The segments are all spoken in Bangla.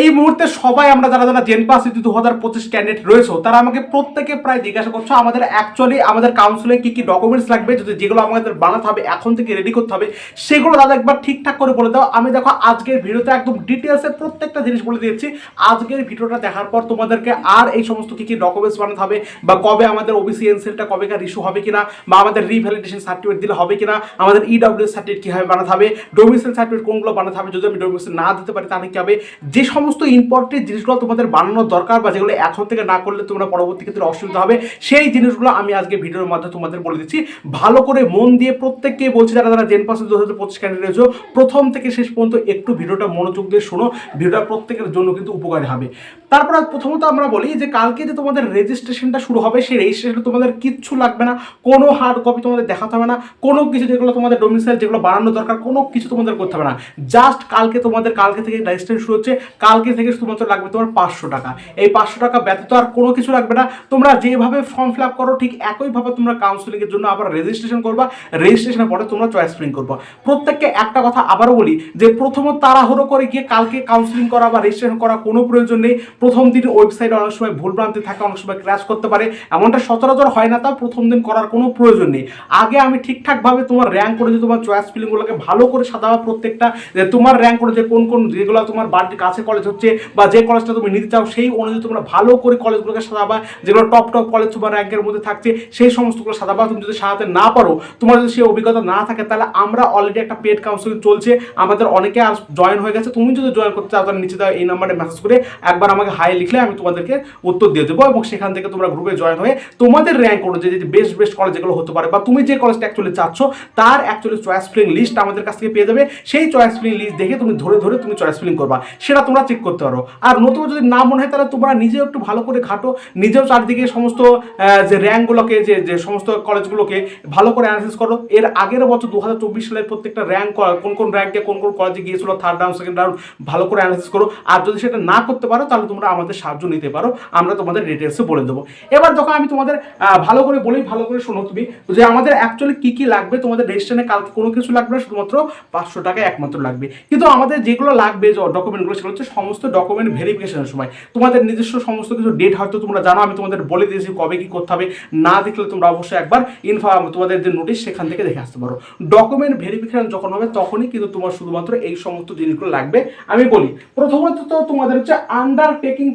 এই মুহূর্তে সবাই আমরা যারা যারা জেন পাস দু হাজার পঁচিশ ক্যান্ডিডেট রয়েছে, তারা আমাকে প্রত্যেকে প্রায় জিজ্ঞাসা করছ আমাদের অ্যাকচুয়ালি আমাদের কাউন্সিলে কি কি ডকুমেন্টস লাগবে, যদি যেগুলো আমাদের বানাতে হবে, এখন থেকে রেডি করতে হবে, সেগুলো দাদা একবার ঠিকঠাক করে বলে দাও। আমি দেখো আজকের ভিডিওতে একদম ডিটেলসে প্রত্যেকটা জিনিস বলে দিয়েছি। আজকের ভিডিওটা দেখার পর তোমাদেরকে আর এই সমস্ত কি কি ডকুমেন্টস বানাতে হবে, বা কবে আমাদের ওবিসি এনসেলটা কবেকার ইস্যু হবে কিনা, বা আমাদের রিভ্যালিডেশন সার্টিফিকেট দিলে হবে কিনা, আমাদের ইডব্লিউ সার্টিফিকেট কীভাবে বানাতে হবে ডোমিসাইল সার্টিফিকেট কোনগুলো বানাতে হবে, যদি আমি ডোমিসাইল না দিতে পারি তাহলে কী হবে? যে সমস্ত ইম্পর্টেন্ট জিনিসগুলো তোমাদের বানানোর দরকার বা যেগুলো এখন থেকে না করলে তোমরা পরবর্তী ক্ষেত্রে অসুবিধা হবে, সেই জিনিসগুলো আমি আজকে ভিডিওর মাধ্যমে তোমাদের বলে দিচ্ছি। ভালো করে মন দিয়ে প্রত্যেককে বলছি, যারা যারা জেন পাসে দু হাজার পঁচিশ ক্যান্ডিডেট প্রথম থেকে শেষ পর্যন্ত একটু ভিডিওটা মনোযোগ দিয়ে শোনো, ভিডিওটা প্রত্যেকের জন্য কিন্তু উপকারী হবে। তারপর প্রথমত আমরা বলি যে, কালকে যে তোমাদের রেজিস্ট্রেশনটা শুরু হবে, সেই রেজিস্ট্রেশনে তোমাদের কিচ্ছু লাগবে না। কোনো হার্ড কপি তোমাদের দেখাতে হবে না। কোনো কিছু যেগুলো তোমাদের ডোমিসাইল যেগুলো বানানো দরকার, কোনো কিছু তোমাদের করতে হবে না। জাস্ট কালকে তোমাদের, কালকে থেকে রেজিস্ট্রেশন শুরু হচ্ছে। কালকে থেকে শুধুমাত্র লাগবে তোমার পাঁচশো টাকা। এই পাঁচশো টাকা ব্যতীত আর কোনো কিছু লাগবে না। তোমরা যেভাবে ফর্ম ফিল আপ করো, ঠিক একইভাবে তোমরা কাউন্সিলিংয়ের জন্য আবার রেজিস্ট্রেশন করবা। রেজিস্ট্রেশনের পরে তোমরা চয়েস ফিলিং করবা। প্রত্যেককে একটা কথা আবারও বলি, যে প্রথমত তাড়াহুড়ো করে গিয়ে কালকে কাউন্সিলিং করা বা রেজিস্ট্রেশন করা কোনো প্রয়োজন নেই। প্রথম দিন ওয়েবসাইটে অনেক সময় ভুলভ্রান্তি থাকে, অনেক সময় ক্র্যাশ করতে পারে। এমনটা সচরাচর হয় না তা প্রথম দিন করার কোনো প্রয়োজন নেই। আগে আমি ঠিকঠাকভাবে তোমার র্যাঙ্ক করে যে তোমার চয়েস ফিলিংগুলোকে ভালো করে সাজাবা প্রত্যেকটা, যে তোমার র্যাঙ্ক করে যে কোন কোন যেগুলো তোমার বাড়ির কাছে কলেজ হচ্ছে বা যে কলেজটা তুমি নিতে চাও, সেই অনুযায়ী তোমরা ভালো করে কলেজগুলোকে সাজাবা, যেগুলো টপ টপ কলেজ তোমার র্যাঙ্কের মধ্যে থাকছে, সেই সমস্তগুলো সাজাবা। তুমি যদি সাজাতে না পারো, তোমার যদি সেই অভিজ্ঞতা না থাকে, তাহলে আমরা অলরেডি একটা পেড কাউন্সিলিং চলছে। আমাদের অনেকে আর জয়েন হয়ে গেছে। তুমি যদি জয়েন করতে চাও, তাহলে নিচে দাও এই নাম্বারে মেসেজ করে একবার আমাকে হাই লিখলে আমি তোমাদেরকে উত্তর দিয়ে দেবো এবং সেখান থেকে তোমরা গ্রুপে জয়েন হয়ে তোমাদের র্যাঙ্ক অনুযায়ী যে বেস্ট বেস্ট কলেজ যেগুলো হতে পারে বা তুমি যে কলেজটা অ্যাকচুয়ালি চাচ্ছ, তার অ্যাকচুয়ালি চয়েস ফিলিং লিস্ট আমাদের কাছ থেকে পেয়ে যাবে। সেই চয়েস ফিলিং লিস্ট দেখে তুমি ধরে ধরে তুমি চয়েস ফিলিং করবা। সেটা তোমরা চেক করতে পারো। আর নতুন যদি না মনে হয়, তাহলে তোমরা নিজেও একটু ভালো করে ঘাটো। নিজেও চারদিকে সমস্ত যে র্যাঙ্কগুলোকে যে যে সমস্ত কলেজগুলোকে ভালো করে অ্যানালিসিস করো। এর আগের বছর দু হাজার চব্বিশ সালের প্রত্যেকটা র্যাঙ্ক কোন কোন র্যাঙ্কে কোন কোন কলেজে গিয়েছিল থার্ড রাউন্ড সেকেন্ড রাউন্ড ভালো করে অ্যানালিসিস করো। আর যদি সেটা না করতে পারো, তাহলে তোমরা আমাদের সাহায্য নিতে পারো। আমরা তোমাদের ডিটেলসে বলে দেবো। এবার যখন আমি তোমাদের ভালো করে বলি, ভালো করে শোনো তুমি, যে আমাদের অ্যাকচুয়ালি কি কি লাগবে তোমাদের রেজিস্ট্রেশনে কালকে কোনো কিছু লাগবে না, শুধুমাত্র পাঁচশো টাকা একমাত্র লাগবে। কিন্তু আমাদের যেগুলো লাগবে ডকুমেন্টগুলো সেগুলো হচ্ছে সমস্ত ডকুমেন্ট ভেরিফিকেশনের সময়। তোমাদের নিজস্ব সমস্ত কিছু ডেট হয়তো তোমরা জানো, আমি তোমাদের বলে দিয়েছি কবে কি করতে হবে। না দেখলে তোমরা অবশ্যই একবার ইনফর্ম তোমাদের যে নোটিশ সেখান থেকে দেখে আসতে পারো। ডকুমেন্ট ভেরিফিকেশন যখন হবে, তখনই কিন্তু তোমার শুধুমাত্র এই সমস্ত জিনিসগুলো লাগবে। আমি বলি, প্রথমত তো তোমাদের হচ্ছে আন্ডারটেকিং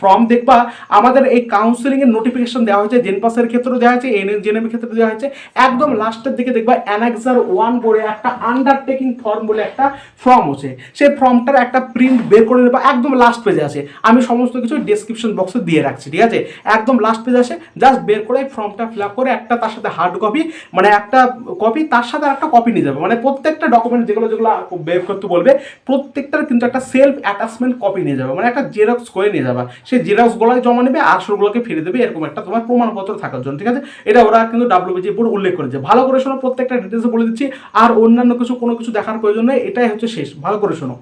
ফর্ম দেখবা। আমাদের এই কাউন্সিলিং এর নোটিফিকেশন দেওয়া হয়েছে জেন পাসের ক্ষেত্রে দেওয়া হয়েছে, এন জেনেমের ক্ষেত্রে দেওয়া হয়েছে। একদম লাস্টের দিকে দেখবা অ্যানাক্সার ওয়ান বলে একটা আন্ডারটেকিং ফর্ম বলে একটা ফর্ম আছে। সেই ফর্মটার একটা প্রিন্ট বের করে নেবা, একদম লাস্ট পেজে আছে। আমি সমস্ত কিছু ডেসক্রিপশন বক্সে দিয়ে রাখছি, ঠিক আছে? একদম লাস্ট পেজে আসে জাস্ট বের করে ফর্মটা ফিল আপ করে একটা তার সাথে হার্ড কপি মানে একটা কপি তার সাথে একটা কপি নিয়ে যাবে। মানে প্রত্যেকটা ডকুমেন্ট যেগুলো যেগুলো বের করতে বলবে, প্রত্যেকটার কিন্তু একটা সেলফ অ্যাটাচমেন্ট কপি নিয়ে যাবে। মানে একটা জেরক্স করে নিয়ে যাবে। সেই জেরক্সগুলোই জমা নেবে আসলগুলোকে ফিরে দেবে, এরকম একটা তোমার প্রমাণপত্র থাকার জন্য, ঠিক আছে? এটা ওরা কিন্তু ডাব্লিউবিজি বোর্ড উল্লেখ করেছে। ভালো করে শোনো, প্রত্যেকটা ডিটেলস বলে দিচ্ছি, আর অন্যান্য কিছু কোনো কিছু দেখার প্রয়োজন নেই, এটাই হচ্ছে শেষ। ভালো করে শোনো।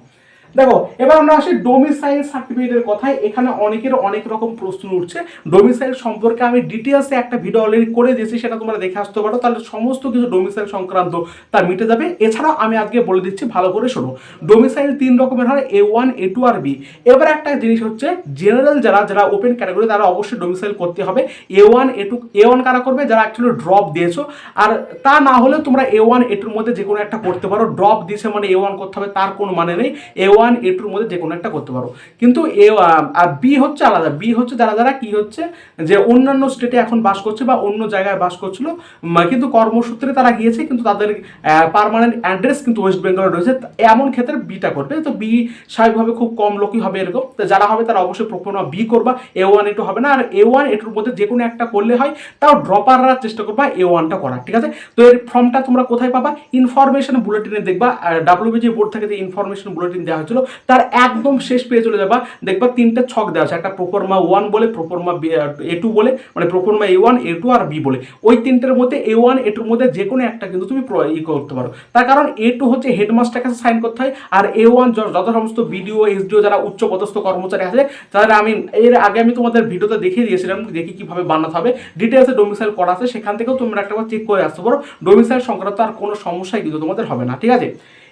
দেখো, এবার আমরা আসি ডোমিসাইল সার্টিফিকেটের কথায়। এখানে অনেকের অনেক রকম প্রশ্ন উঠছে। ডোমিসাইল সম্পর্কে আমি ডিটেলসে একটা ভিডিও অলরেডি করে দিয়েছি, সেটা তোমরা দেখে আসতে পারো। তাহলে সমস্ত কিছু ডোমিসাইল সংক্রান্ত তা মিটে যাবে। এছাড়াও আমি আজকে বলে দিচ্ছি, ভালো করে শোনো। ডোমিসাইল তিন রকমের হয় এ ওয়ান এ টু আর বি এবার একটা জিনিস হচ্ছে জেনারেল যারা যারা ওপেন ক্যাটাগরি তারা অবশ্যই ডোমিসাইল করতে হবে। A one A two A one কারা করবে? যারা অ্যাকচুয়ালি ড্রপ দিয়েছ। আর তা না হলে তোমরা এ ওয়ান এ টুর মধ্যে যে কোনো একটা করতে পারো। ড্রপ দিয়েছে মানে এ ওয়ান করতে হবে, তার কোনো মানে নেই। এ ওয়ান এ টুর মধ্যে যে কোনো একটা করতে পারো। কিন্তু এ আর বি হচ্ছে আলাদা। বি হচ্ছে যারা যারা কি হচ্ছে? যে অন্যান্য স্টেটে এখন বাস করছে বা অন্য জায়গায় বাস করছিল কিন্তু কর্মসূত্রে তারা গিয়েছে, কিন্তু তাদের পারমানেন্ট অ্যাড্রেস কিন্তু ওয়েস্ট বেঙ্গলে রয়েছে। এমন ক্ষেত্রে বিটা করবে। তো বি স্বাভাবিকভাবে খুব কম লোকই হবে এরকম। তো যারা হবে তারা অবশ্যই প্রথমে বি করবা। এ ওয়ান এ টু হবে না। আর এ ওয়ান এ টুর মধ্যে যে কোনো একটা করলে হয়, তাও ড্রপাররা চেষ্টা করবা এ ওয়ানটা করার, ঠিক আছে? তো এর ফর্মটা তোমরা কোথায় পাবা? ইনফরমেশন বুলেটিনে দেখবা। ডাব্লিউবিজি বোর্ড থেকে যে ইনফরমেশন বুলেটিন দেওয়া হয়েছিল, তার একদম শেষ পেয়ে চলে যাবা দেখবা তিনটে ছক দেওয়া আছে, একটা প্রোফর্মা ওয়ান বলে প্রোফর্মা এ টু বলে মানে proforma A one, A two R B বলে। ওই তিনটের মধ্যে এ ওয়ান, এ টুর মধ্যে যে কোনো একটা কিন্তু তুমি ই করতে পারো। তার কারণ এ টু হচ্ছে হেডমাস্টার কাছে সাইন করতে হয়, আর এ ওয়ান যত সমস্ত বিডিও, এসডিও যারা উচ্চ পদস্থ কর্মচারী আছে, তাদের আমি, এর আগে আমি তোমাদের ভিডিওতে দেখিয়ে দিয়েছিলাম দেখি কীভাবে বানাতে হবে। ডিটেলসে ডোমিসাইল করা আছে, সেখান থেকেও তোমরা একটা চেক করে আসতে পারো। ডোমিসাইল সংক্রান্ত আর কোনো সমস্যাই কিন্তু তোমাদের হবে না, ঠিক আছে?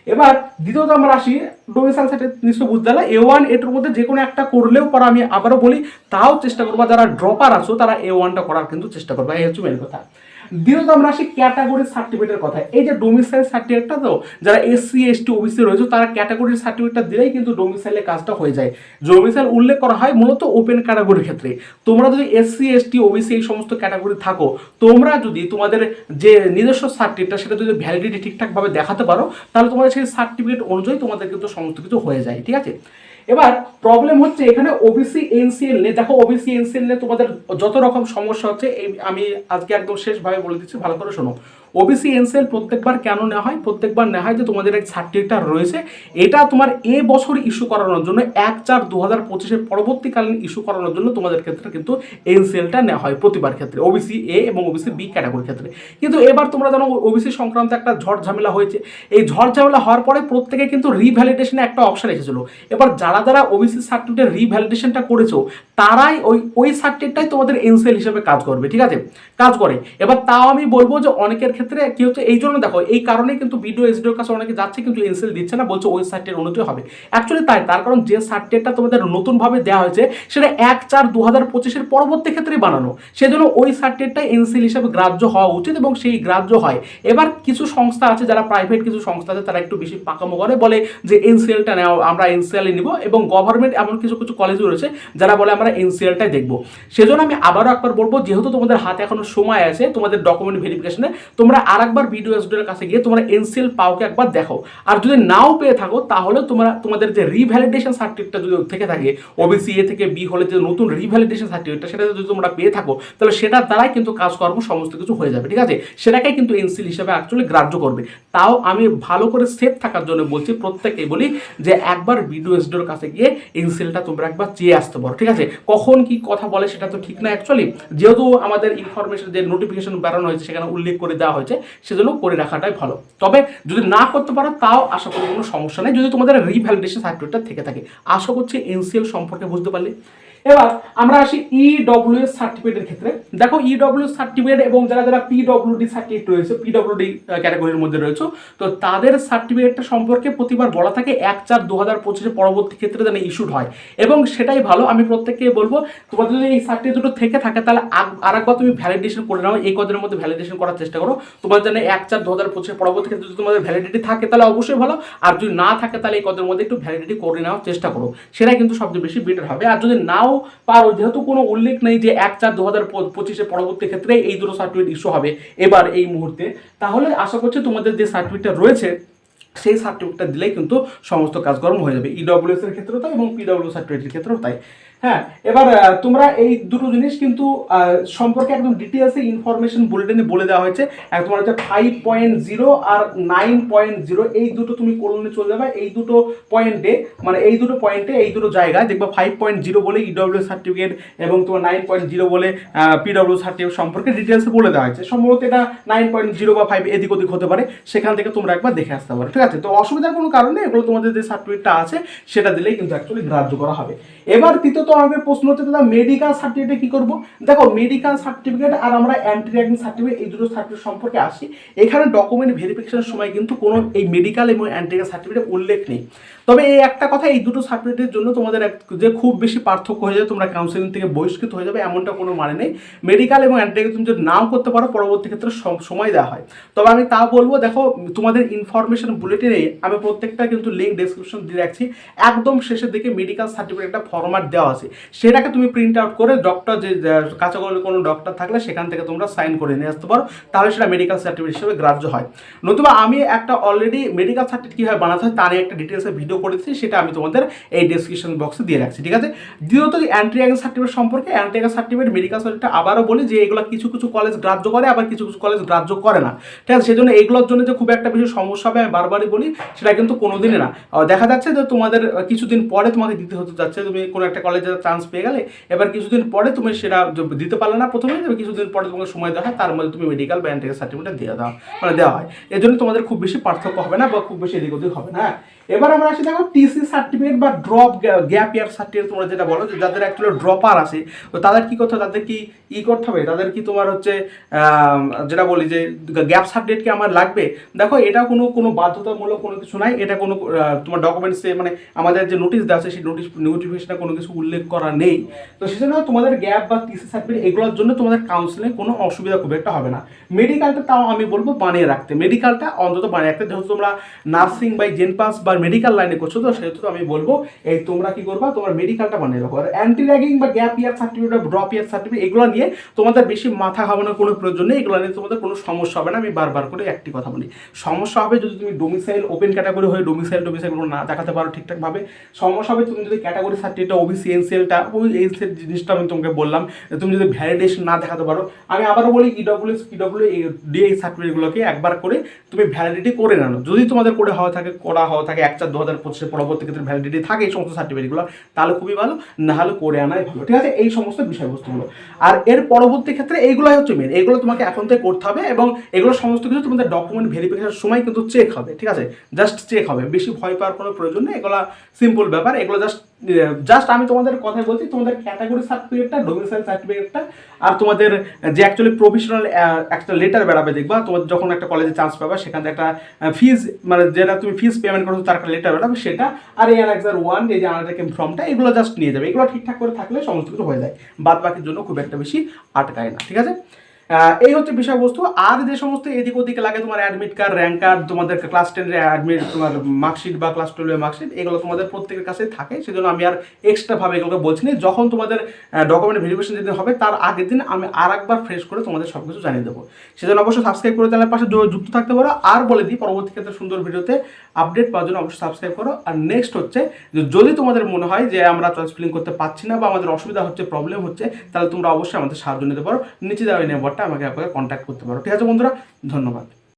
এবার দ্বিতীয়ত আমরা আসি ডোমিসাইল সাইটের নিশ্চয় বুঝতে এ ওয়ান এটার মধ্যে যে কোনো একটা করলেও পরে আমি আবারও বলি, তাও চেষ্টা করব যারা ড্রপার আছো তারা এ ওয়ানটা করার কিন্তু চেষ্টা করবে, এই হচ্ছে মেন কথা। দ্বিতীয়ত আমরা আসি ক্যাটাগরি সার্টিফিকেটের কথা। এই যে ডোমিসাইল সার্টিফিকেটটা তো, যারা এসসি এসটি ওবিসি রয়েছে, তারা ক্যাটাগরির সার্টিফিকেটটা দিলেই কিন্তু ডোমিসাইলের কাজটা হয়ে যায়। ডোমিসাইল উল্লেখ করা হয় মূলত ওপেন ক্যাটাগরির ক্ষেত্রে। তোমরা যদি এসসি এসটি ওবিসি এই সমস্ত ক্যাটাগরি থাকো, তোমরা যদি তোমাদের যে নিজস্ব সার্টিফিকেটটা সেটা যদি ভ্যালিডিটি ঠিকঠাকভাবে দেখাতে পারো, তাহলে তোমাদের সেই সার্টিফিকেট অনুযায়ী তোমাদের কিন্তু সমস্ত কিছু হয়ে যায়, ঠিক আছে? এবার প্রবলেম হচ্ছে এখানে ওবিসি এনসিএল নিয়ে। দেখো ওবিসি এনসিএল নিয়ে তোমাদের যত রকম সমস্যা হচ্ছে, এই আমি আজকে একদম শেষভাবে বলে দিচ্ছি, ভালো করে শোনো। ওবিসি এনসিএল প্রত্যেকবার কেন নেওয়া হয়? প্রত্যেকবার নেওয়া হয় যে তোমাদের এক সার্টিফিকেটটা রয়েছে। এটা তোমার এ বছর ইস্যু করানোর জন্য এক চার দু হাজার পঁচিশের পরবর্তীকালীন ইস্যু করানোর জন্য তোমাদের ক্ষেত্রে কিন্তু এনসিএলটা নেওয়া হয় প্রতিবার ক্ষেত্রে। ওবিসি এ এবং ওবিসি বি ক্যাটাগরির ক্ষেত্রে। কিন্তু এবার তোমরা জানো ওবিসি সংক্রান্ত একটা ঝড় ঝামেলা হয়েছে। এই ঝড় ঝামেলা হওয়ার পরে প্রত্যেকে কিন্তু রিভ্যালিডেশনে একটা অপশন এসেছিল। এবার যারা যারা ওবিসি সার্টিফিকেটের রিভ্যালিডেশনটা করেছ, তারাই ওই ওই সার্টিফিকেটটাই তোমাদের এনসিএল হিসেবে কাজ করবে, ঠিক আছে? কাজ করে। এবার তাও আমি বলব যে অনেকের ক্ষেত্রে কি হচ্ছে, এই জন্য দেখো, এই কারণে কিন্তু ভিডিও এসডিওর কাছে অনেকে যাচ্ছে, কিন্তু এনসিএল দিচ্ছে না, বলছে ওই সার্টিফিকেট অনুযায়ী হবে। অ্যাকচুয়ালি তাই, তার কারণ যে সার্টিফিকেটটা তোমাদের নতুনভাবে দেওয়া হয়েছে, সেটা এক চার দু হাজার পঁচিশের পরবর্তী ক্ষেত্রে বানানো। সেজন্য ওই সার্টিফিকেটটা এনসিএল হিসেবে গ্রাহ্য হওয়া উচিত এবং সেই গ্রাহ্য হয়। এবার কিছু সংস্থা আছে, যারা প্রাইভেট কিছু সংস্থা আছে, তারা একটু বেশি পাকামো করে, বলে যে এনসিএলটা নেওয়া আমরা এনসিএল নিব এবং গভর্নমেন্ট এমন কিছু কিছু কলেজও রয়েছে, যারা বলে আমরা এনসিএলটাই দেখব। সেজন্য আমি আবারও একবার বলব, যেহেতু তোমাদের হাতে এখনও সময় আছে, তোমাদের ডকুমেন্ট ভেরিফিকেশনে তোমরা আর একবার ভিডিও এসডিওর কাছে গিয়ে তোমরা এনসিএল পাওকে একবার দেখো। আর যদি নাও পেয়ে থাকো, তাহলে তোমরা তোমাদের যে রিভ্যালিডেশন সার্টিফিকেটটা যদি থেকে থাকে ওবিসি এ থেকে বি হলে যে নতুন রিভ্যালিডেশন সার্টিফিকেটটা সেটা যদি তোমরা পেয়ে থাকো, তাহলে সেটার দ্বারাই কিন্তু কাজকর্ম সমস্ত কিছু হয়ে যাবে, ঠিক আছে? সেটাকেই কিন্তু এনসিএল হিসেবে অ্যাকচুয়ালি গ্রাহ্য করবে। তাও আমি ভালো করে সেফ থাকার জন্য বলছি প্রত্যেকেই বলি যে একবার ভিডিও এসডিওর কাছে গিয়ে এনসিএলটা তোমরা একবার চেয়ে আসতে পারো, ঠিক আছে? কখন কি কথা বলে সেটা তো ঠিক না অ্যাকচুয়ালি যেহেতু আমাদের ইনফরমেশন যে নোটিফিকেশন বেরোনো হয়েছে, সেখানে উল্লেখ করে দেওয়া হয়েছে সেজন্য করে রাখাটাই ভালো। তবে যদি না করতে পারো, তাও আশা করি কোনো সমস্যা নেই। যদি তোমাদের রিভ্যালিডেশন সার্টিফিকেটটা থেকে থাকে, আশা করছি এনসিএল সম্পর্কে বুঝতে পারলে। এবার আমরা আসি E ইডব্লিউএস সার্টিফিকেটের ক্ষেত্রে। দেখো E ইডব্লিউএস সার্টিফিকেট এবং যারা যারা পিডব্লিউডি সার্টিফিকেট রয়েছে পিডব্লিউডি ক্যাটাগরির মধ্যে রয়েছে, তো তাদের সার্টিফিকেটটা সম্পর্কে প্রতিবার বলা থাকে এক চার দু হাজার পঁচিশের পরবর্তী ক্ষেত্রে যেন ইস্যুড হয়। এবং সেটাই ভালো, আমি প্রত্যেককে বলব, তোমাদের যদি এই সার্টিফিকেট দুটো থেকে থাকে, তাহলে আর একবার তুমি ভ্যালিডেশন করে নাও, এই কদিনের মধ্যে ভ্যালিডেশন করার চেষ্টা করো। তোমার জন্য এক চার দু হাজার পঁচিশের পরবর্তী ক্ষেত্রে যদি তোমাদের ভ্যালিডিটি থাকে, তাহলে অবশ্যই ভালো। আর যদি না থাকে, তাহলে এই কদিনের মধ্যে একটু ভ্যালিডিটি করে নেওয়ার চেষ্টা করো। সেটাই কিন্তু সবচেয়ে বেশি বেটার হবে। আর যদি নাও পারো যেহেতু কোনো উল্লেখ নেই যে এক চার দু হাজার পঁচিশে পরবর্তী ক্ষেত্রে এই দুটো সার্টিফিকেট ইস্যু হবে এবার এই মুহূর্তে। তাহলে আশা করছি তোমাদের যে সার্টিফিকেটটা রয়েছে, সেই সার্টিফিকেটটা দিলেই কিন্তু সমস্ত কাজকর্ম হয়ে যাবে। ইডব্লিউএস এর ক্ষেত্রেও তাই এবং পিডব্লিউ সার্টিফিকেটের ক্ষেত্রেও তাই। হ্যাঁ এবার তোমরা এই দুটো জিনিস কিন্তু সম্পর্কে একদম ডিটেলসে ইনফরমেশন বুলেটিনে বলে দেওয়া হয়েছে। তোমার হচ্ছে ফাইভ পয়েন্ট জিরো আর নাইন পয়েন্ট জিরো এই দুটো তুমি কলোনে চলে যাবে। এই দুটো পয়েন্টে মানে এই দুটো পয়েন্টে এই দুটো জায়গায় দেখবে ফাইভ পয়েন্ট জিরো বলে ইডব্লিউ সার্টিফিকেট এবং তোমার নাইন পয়েন্ট জিরো বলে পিডব্লিউ সার্টিফিকেট সম্পর্কে ডিটেলসে বলে দেওয়া হয়েছে। সম্ভবত এটা নাইন পয়েন্ট জিরো বা ফাইভ এদিক ওদিক হতে পারে। সেখান থেকে তোমরা একবার দেখে আসতে পারো, ঠিক আছে? তো অসুবিধার কোনো কারণে এগুলো তোমাদের যে সার্টিফিকেটটা আছে, সেটা দিলেই কিন্তু অ্যাকচুয়ালি গ্রাহ্য করা হবে। এবার তৃতীয়ত আমাদের প্রশ্ন হচ্ছে, দাদা মেডিকেল সার্টিফিকেট কি করব? দেখো মেডিকেল সার্টিফিকেট আর আমরা অ্যান্টি র্যাগিং সার্টিফিকেট এই দুটো সার্টিফিকেট সম্পর্কে আসি। এখানে ডকুমেন্ট ভেরিফিকেশনের সময় কিন্তু কোনো এই মেডিকেল এবং অ্যান্টি সার্টিফিকেট উল্লেখ নেই। তবে এই একটা কথা, এই দুটো সার্টিফিকেটের জন্য তোমাদের যে খুব বেশি পার্থক্য হয়ে যাবে তোমরা কাউন্সিলিং থেকে বহিষ্কৃত হয়ে যাবে, এমনটা কোনো মানে নেই। মেডিকেল এবং অ্যান্টি তুমি যদি নাও করতে পারো, পরবর্তী ক্ষেত্রে সময় দেওয়া হয়। তবে আমি তা বলব, দেখো, তোমাদের ইনফরমেশন বুলেটিনে আমি প্রত্যেকটা কিন্তু লিঙ্ক ডেসক্রিপশন দিয়ে রাখছি। একদম শেষের দিকে মেডিকেল সার্টিফিকেট একটা ফরম্যাট দেওয়া আছে। সেটাকে তুমি প্রিন্ট আউট করে ডক্টর যে কাছাকাছি কোনো ডক্টর থাকলে সেখান থেকে তোমরা সাইন করে নিয়ে আসতে পারো। তাহলে সেটা মেডিকেল সার্টিফিকেট হিসেবে গ্রাহ্য হয়। নতুবা আমি একটা অলরেডি মেডিকেল সার্টিফিকেট কীভাবে বানাতে হয় তার একটা ডিটেলসে ভিডিও করেছি সেটা আমি তোমাদের এই ডেসক্রিপশন বক্সে দিয়ে রাখছি, ঠিক আছে? দ্বিতীয়ত অ্যান্টি সার্টিফিকেট সম্পর্কে অ্যান্টি সার্টিফিকেট মেডিকেল সার্টিফিকেট আবারও বলি যে এগুলো কিছু কিছু কলেজ গ্রাহ্য করে, আবার কিছু কিছু কলেজ গ্রাহ্য করে না, ঠিক আছে? সেজন্য এগুলোর জন্য যে খুব একটা বেশি সমস্যা হবে, আমি বারবারই বলি, সেটা কিন্তু কোনোদিনই না। দেখা যাচ্ছে যে তোমাদের কিছুদিন পরে তোমাকে দিতে হতে যাচ্ছে, তুমি কোনো একটা কলেজে চান্স পেয়ে গেলে, এবার কিছুদিন পরে তুমি সেটা দিতে পারলে না প্রথমে কিছুদিন পরে তোমাকে সময় দেওয়া হয়, তার মধ্যে তুমি মেডিকেল বা অ্যান্টি সার্টিফিকেট দিয়ে দাও মানে দেওয়া হয়। এর জন্য তোমাদের খুব বেশি পার্থক্য হবে না বা খুব বেশি এদিক ওদিক হবে না এবার আমরা আসি দেখো টিসি সার্টিফিকেট বা ড্রপ গ্যাপ ইয়ার সার্টিফিকেট তোমরা যেটা বলো, যে যাদের অ্যাকচুয়ালি ড্রপার আছে, তো তাদের কি করতে হবে? তাদের কি ই করতে হবে? তাদের কি তোমার হচ্ছে যেটা বলি যে গ্যাপ সার্টিফিকেট কি আমার লাগবে? দেখো, এটা কোনো কোনো বাধ্যতামূলক কোনো কিছু নাই। এটা কোনো তোমার ডকুমেন্টসে মানে আমাদের যে নোটিশ দেওয়া আছে, সেই নোটিশ নোটিফিকেশনে কোনো কিছু উল্লেখ করা নেই। তো সেজন্য তোমাদের গ্যাপ বা টিসি সার্টিফিকেট এগুলোর জন্য তোমাদের কাউন্সিলিং কোনো অসুবিধা খুব একটা হবে না। মেডিকেলটা তাও আমি বলব বানিয়ে রাখতে। মেডিকেলটা অন্তত বানিয়ে রাখতে। যেহেতু তোমরা নার্সিং বা জেন পাস বা মেডিকেল লাইনে করছ, তো সেহেতু আমি বলব, এই তোমরা কি করবা, তোমার মেডিকেলটা বানিয়ে রাখো। আর অ্যান্টি র্যাগিং বা গ্যাপ ইয়ার সার্টিফিকেট বা ড্রপ ইয়ার সার্টিফিকেট এগুলো নিয়ে তোমাদের বেশি মাথা ঘামানোর কোনো প্রয়োজন নেই, এগুলো নিয়ে তোমাদের কোনো সমস্যা হবে না, আমি বারবার করে একটি কথা বলি। সমস্যা হবে যদি তুমি ডোমিসাইল ওপেন ক্যাটাগরি হয়ে ডোমিসাইল ডোমিসাইলগুলো না দেখাতে পারো ঠিকঠাকভাবে। সমস্যা হবে তুমি যদি ক্যাটাগরি সার্টিফিকেটটা ওবিসি এনসিএলটা ওই এনসিএল জিনিসটা আমি তোমাকে বললাম তুমি যদি ভ্যালিডেশন না দেখাতে পারো। আমি আবারও বলি ইডব্লিউএস পিডব্লিউ ডিএই সার্টিফিকেটগুলোকে একবার করে তুমি ভ্যালিডিটি করে নাও। যদি তোমাদের করে হওয়া থাকে, করা হওয়া থাকে, এক চার দু হাজার পঁচিশের পরবর্তী ক্ষেত্রে ভ্যালিডিটি থাকে এই সমস্ত সার্টিফিকেটগুলো তাহলে খুবই ভালো, না হলে করে আনাই ভালো ঠিক আছে? এই সমস্ত বিষয়বস্তুগুলো। আর এর পরবর্তী ক্ষেত্রে এইগুলোই হচ্ছে মেন এগুলো তোমাকে এখন থেকে করতে হবে এবং এগুলো সমস্ত কিছু তোমাদের ডকুমেন্ট ভেরিফিকেশনের সময় কিন্তু চেক হবে। ঠিক আছে? জাস্ট চেক হবে। বেশি ভয় পাওয়ার কোনো প্রয়োজন নেই। এগুলো সিম্পল ব্যাপার। এগুলো জাস্ট জাস্ট আমি তোমাদের কথাই বলছি, তোমাদের ক্যাটাগরি সার্টিফিকেটটা ডোমিসাইল সার্টিফিকেটটা আর তোমাদের যে অ্যাকচুয়ালি প্রফেশনাল একটা লেটার বেরাবে দেখবা তোমার যখন একটা কলেজে চান্স পাবা, সেখান থেকে একটা ফিজ মানে যেটা তুমি ফিজ পেমেন্ট করছ, তার একটা লেটার বেরাবে, সেটা, আর এই আনাক্সার ওয়ান এই যে আনাটাকে ফর্মটা এগুলো জাস্ট নিয়ে যাবে, এগুলো ঠিকঠাক করে থাকলে সমস্ত কিছু হয়ে যায় বাদ বাকির জন্য খুব একটা বেশি আটকায় না, ঠিক আছে? এই হচ্ছে বিষয়বস্তু। আর যে সমস্ত এদিক ওদিক লাগে তোমার অ্যাডমিট কার্ড র্যাঙ্ক কার্ড তোমাদের ক্লাস টেনের অ্যাডমিট তোমার মার্কশিট বা ক্লাস টুয়েলভের মার্কশিট এগুলো তোমাদের প্রত্যেকের কাছে থাকে। সেজন্য আমি আর এক্সট্রাভাবে এগুলোকে বলছি না। যখন তোমাদের ডকুমেন্ট ভেরিফিকেশন যেদিন হবে, তার আগের দিন আমি আর একবার ফ্রেশ করে তোমাদের সব কিছু জানিয়ে দেবো। সেজন্য অবশ্যই সাবস্ক্রাইব করে চ্যানেলের পাশে যুক্ত থাকতে পারো। আর বলে দিই, পরবর্তী ক্ষেত্রে সুন্দর ভিডিওতে আপডেট পাওয়ার জন্য অবশ্যই সাবস্ক্রাইব করো। আর নেক্সট হচ্ছে, যে যদি তোমাদের মনে হয় যে আমরা চয়েস ফিলিং করতে পারছি না বা আমাদের অসুবিধা হচ্ছে প্রবলেম হচ্ছে, তাহলে তোমরা অবশ্যই আমাদের সাহায্য নিতে পারো। নিচে দেওয়া এই আমাকে আপনাকে কন্ট্যাক্ট করতে পারো। ঠিক আছে বন্ধুরা ধন্যবাদ।